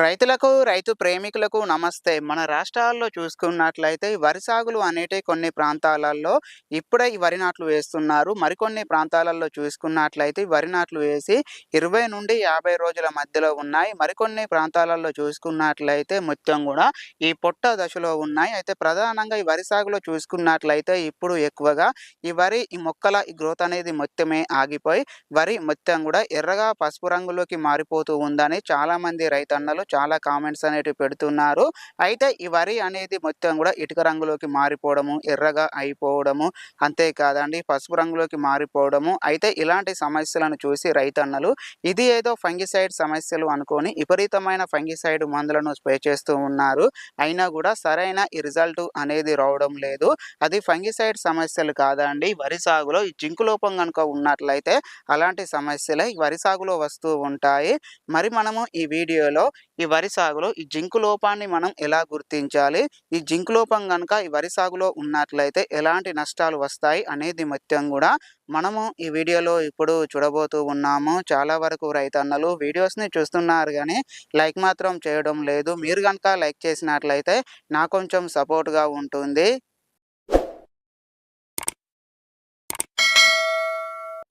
రైతులకు రైతు ప్రేమికులకు నమస్తే. మన రాష్ట్రాల్లో చూసుకున్నట్లయితే వరి సాగులు అనేటివి కొన్ని ప్రాంతాలలో ఇప్పుడే ఈ వరి నాట్లు వేస్తున్నారు. మరికొన్ని ప్రాంతాలలో చూసుకున్నట్లయితే వరి నాట్లు వేసి ఇరవై నుండి యాభై రోజుల మధ్యలో ఉన్నాయి. మరికొన్ని ప్రాంతాలలో చూసుకున్నట్లయితే మొత్తం కూడా ఈ పొట్ట దశలో ఉన్నాయి. అయితే ప్రధానంగా ఈ వరి సాగులో చూసుకున్నట్లయితే ఇప్పుడు ఎక్కువగా ఈ వరి ఈ మొక్కల ఈ గ్రోత్ అనేది మొత్తమే ఆగిపోయి వరి మొత్తం కూడా ఎర్రగా పసుపు రంగులోకి మారిపోతూ ఉందని చాలా మంది రైతన్నలు చాలా కామెంట్స్ అనేటివి పెడుతున్నారు. అయితే ఈ వరి అనేది మొత్తం కూడా ఇటుక రంగులోకి మారిపోవడము ఎర్రగా అయిపోవడము అంతేకాదండి పసుపు రంగులోకి మారిపోవడము. అయితే ఇలాంటి సమస్యలను చూసి రైతన్నలు ఇది ఏదో ఫంగిసైడ్ సమస్యలు అనుకొని విపరీతమైన ఫంగిసైడ్ మందులను స్ప్రే చేస్తూ ఉన్నారు. అయినా కూడా సరైన ఈ రిజల్ట్ అనేది రావడం లేదు. అది ఫంగిసైడ్ సమస్యలు కాదండి. వరి సాగులో ఈ జింకు లోపం కనుక ఉన్నట్లయితే అలాంటి సమస్యలే వరి సాగులో వస్తూ ఉంటాయి. మరి మనము ఈ వీడియోలో ఈ వరి సాగులో ఈ జింకు లోపాన్ని మనం ఎలా గుర్తించాలి? ఈ జింకు లోపం కనుక ఈ వరి సాగులో ఉన్నట్లయితే ఎలాంటి నష్టాలు వస్తాయి అనేది మొత్తం కూడా మనము ఈ వీడియోలో ఇప్పుడు చూడబోతూ ఉన్నాము. చాలా వరకు రైతన్నలు వీడియోస్ని చూస్తున్నారు కానీ లైక్ మాత్రం చేయడం లేదు. మీరు కనుక లైక్ చేసినట్లయితే నాకు కొంచెం సపోర్ట్గా ఉంటుంది.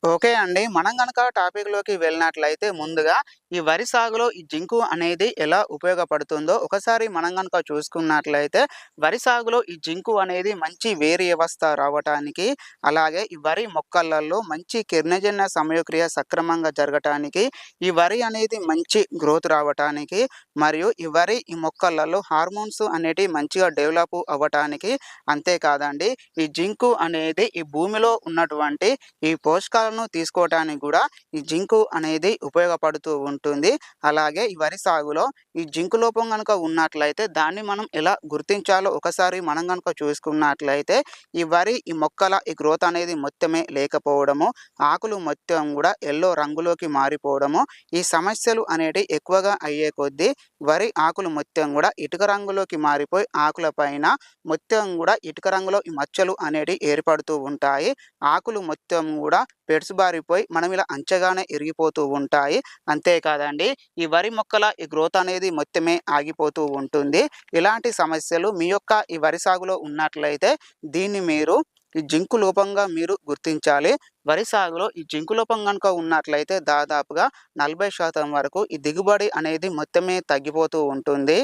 ఓకే అండి. మనం కనుక టాపిక్లోకి వెళ్ళినట్లయితే ముందుగా ఈ వరి సాగులో ఈ జింకు అనేది ఎలా ఉపయోగపడుతుందో ఒకసారి మనం కనుక చూసుకున్నట్లయితే వరి సాగులో ఈ జింకు అనేది మంచి వేరు వ్యవస్థ రావటానికి అలాగే ఈ వరి మొక్కలలో మంచి కిరణజన్య సమయక్రియ సక్రమంగా జరగటానికి ఈ వరి అనేది మంచి గ్రోత్ రావటానికి మరియు ఈ వరి ఈ మొక్కలలో హార్మోన్స్ అనేటివి మంచిగా డెవలప్ అవ్వటానికి అంతేకాదండి. ఈ జింకు అనేది ఈ భూమిలో ఉన్నటువంటి ఈ పోషకాలను తీసుకోవటానికి కూడా ఈ జింకు అనేది ఉపయోగపడుతూ ఉంటుంది. అలాగే ఈ వరి సాగులో ఈ జింకు లోపం కనుక ఉన్నట్లయితే దాన్ని మనం ఎలా గుర్తించాలో ఒకసారి మనం కనుక చూసుకున్నట్లయితే ఈ వరి ఈ మొక్కల ఈ గ్రోత్ అనేది మొత్తమే లేకపోవడము ఆకులు మొత్తం కూడా ఎల్లో రంగులోకి మారిపోవడము ఈ సమస్యలు అనేటివి ఎక్కువగా అయ్యే కొద్దీ వరి ఆకులు మొత్తం కూడా ఇటుక రంగులోకి మారిపోయి ఆకుల పైన మొత్తం కూడా ఇటుక రంగులో ఈ మచ్చలు అనేటివి ఏర్పడుతూ ఉంటాయి. ఆకులు మొత్తం కూడా పెడుసుబారిపోయి మనం ఇలా అంచగానే ఇరిగిపోతూ ఉంటాయి. అంతేకాదండి ఈ వరి మొక్కల ఈ గ్రోత్ అనేది మొత్తమే ఆగిపోతూ ఉంటుంది. ఇలాంటి సమస్యలు మీ యొక్క ఈ వరి సాగులో ఉన్నట్లయితే దీన్ని మీరు ఈ జింకు లోపంగా మీరు గుర్తించాలి. వరి సాగులో ఈ జింకు లోపం కనుక ఉన్నట్లయితే దాదాపుగా నలభై శాతం వరకు ఈ దిగుబడి అనేది మొత్తమే తగ్గిపోతూ ఉంటుంది.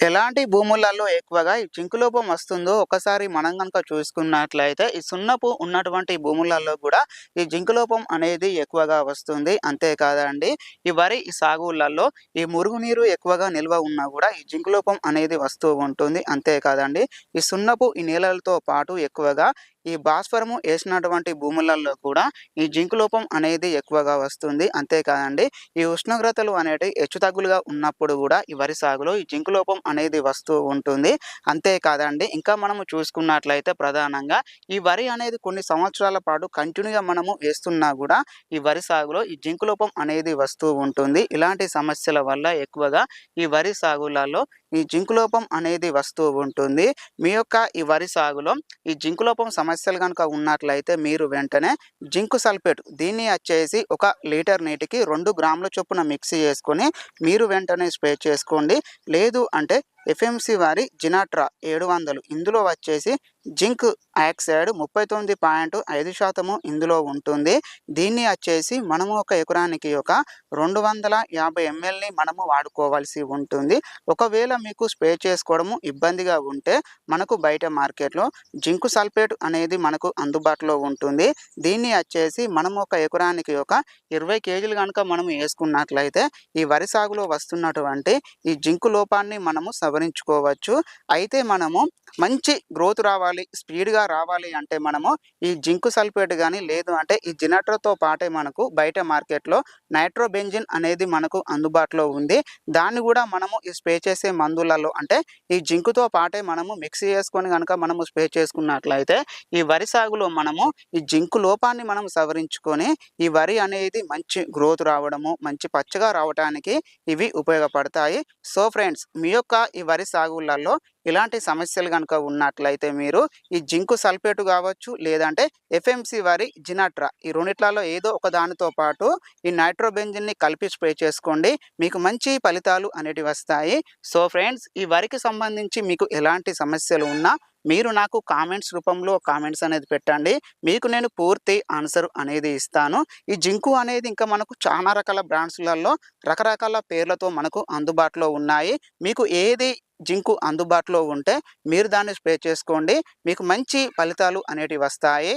ఎలాంటి భూములలో ఎక్కువగా ఈ జింకు లోపం వస్తుందో ఒకసారి మనం కనుక చూసుకున్నట్లయితే ఈ సున్నపు ఉన్నటువంటి భూములలో కూడా ఈ జింకు లోపం అనేది ఎక్కువగా వస్తుంది. అంతేకాదండి ఈ వరి ఈ సాగులలో ఈ మురుగునీరు ఎక్కువగా నిల్వ ఉన్నా కూడా ఈ జింకు లోపం అనేది వస్తూ ఉంటుంది. అంతేకాదండి ఈ సున్నపు ఈ నీళ్ళతో పాటు ఎక్కువగా ఈ భాస్వరము వేసినటువంటి భూములలో కూడా ఈ జింకు లోపం అనేది ఎక్కువగా వస్తుంది. అంతేకాదండి ఈ ఉష్ణోగ్రతలు అనేటివి హెచ్చుతగ్గులుగా ఉన్నప్పుడు కూడా ఈ వరి సాగులో ఈ జింకు లోపం అనేది వస్తూ ఉంటుంది. అంతేకాదండి ఇంకా మనము చూసుకున్నట్లయితే ప్రధానంగా ఈ వరి అనేది కొన్ని సంవత్సరాల పాటు కంటిన్యూగా మనము వేస్తున్నా కూడా ఈ వరి సాగులో ఈ జింకు లోపం అనేది వస్తూ ఉంటుంది. ఇలాంటి సమస్యల వల్ల ఎక్కువగా ఈ వరి సాగులలో ఈ జింకు లోపం అనేది వస్తూ ఉంటుంది. మీ యొక్క ఈ వరి సాగులో ఈ జింకు లోపం సమస్యలు కనుక ఉన్నట్లయితే మీరు వెంటనే జింకు సల్ఫేట్ దీన్ని వచ్చేసి ఒక లీటర్ నీటికి రెండు గ్రాముల చొప్పున మిక్సీ చేసుకొని మీరు వెంటనే స్ప్రే చేసుకోండి. లేదు అంటే ఎఫ్ఎంసి వారి జినాట్రా ఏడు వందలు. ఇందులో వచ్చేసి జింక్ ఆక్సైడ్ ముప్పై తొమ్మిది పాయింట్ ఐదు శాతము ఇందులో ఉంటుంది. దీన్ని వచ్చేసి మనము ఒక ఎకరానికి ఒక రెండు వందల యాభై ఎంఎల్ని మనము వాడుకోవాల్సి ఉంటుంది. ఒకవేళ మీకు స్ప్రే చేసుకోవడము ఇబ్బందిగా ఉంటే మనకు బయట మార్కెట్లో జింకు సల్ఫేట్ అనేది మనకు అందుబాటులో ఉంటుంది. దీన్ని వచ్చేసి మనము ఒక ఎకరానికి ఒక ఇరవై కేజీలు కనుక మనం వేసుకున్నట్లయితే ఈ వరి సాగులో వస్తున్నటువంటి ఈ జింకు లోపాన్ని మనము గమనించుకోవచ్చు అయితే మనము మంచి గ్రోత్ రావాలి, స్పీడ్‌గా రావాలి అంటే మనము ఈ జింకు సల్ఫేట్ కానీ లేదు అంటే ఈ జినట్రోతో పాటే మనకు బయట మార్కెట్‌లో నైట్రోబెంజిన్ అనేది మనకు అందుబాటులో ఉంది. దాన్ని కూడా మనము ఈ స్ప్రే చేసే మందులలో అంటే ఈ జింకుతో పాటే మనము మిక్స్ చేసుకొని కనుక మనము స్ప్రే చేసుకున్నట్లయితే ఈ వరి సాగులో మనము ఈ జింక్ లోపాన్ని మనం సవరించుకొని ఈ వరి అనేది మంచి గ్రోత్ రావడము, మంచి పచ్చగా రావడానికి ఇవి ఉపయోగపడతాయి. సో ఫ్రెండ్స్ మీ యొక్క ఈ వరి సాగులలో ఇలాంటి సమస్యలు కనుక ఉన్నట్లయితే మీరు ఈ జింకు సల్ఫేట్ కావచ్చు లేదంటే ఎఫ్ఎంసి వరి జినాట్రా ఈ రెండిట్లలో ఏదో ఒక దానితో పాటు ఈ నైట్రోబెంజిన్‌ని కలిపి స్ప్రే చేసుకోండి. మీకు మంచి ఫలితాలు అనేటివి వస్తాయి. సో ఫ్రెండ్స్ ఈ వరికి సంబంధించి మీకు ఎలాంటి సమస్యలు ఉన్నా మీరు నాకు కామెంట్స్ రూపంలో కామెంట్స్ అనేది పెట్టండి. మీకు నేను పూర్తి ఆన్సర్ అనేది ఇస్తాను. ఈ జింకు అనేది ఇంకా మనకు చాలా రకాల బ్రాండ్స్‌లలో రకరకాల పేర్లతో మనకు అందుబాటులో ఉన్నాయి. మీకు ఏది జింకు అందుబాటులో ఉంటే మీరు దాన్ని స్ప్రే చేసుకోండి. మీకు మంచి ఫలితాలు అనేటివి వస్తాయి.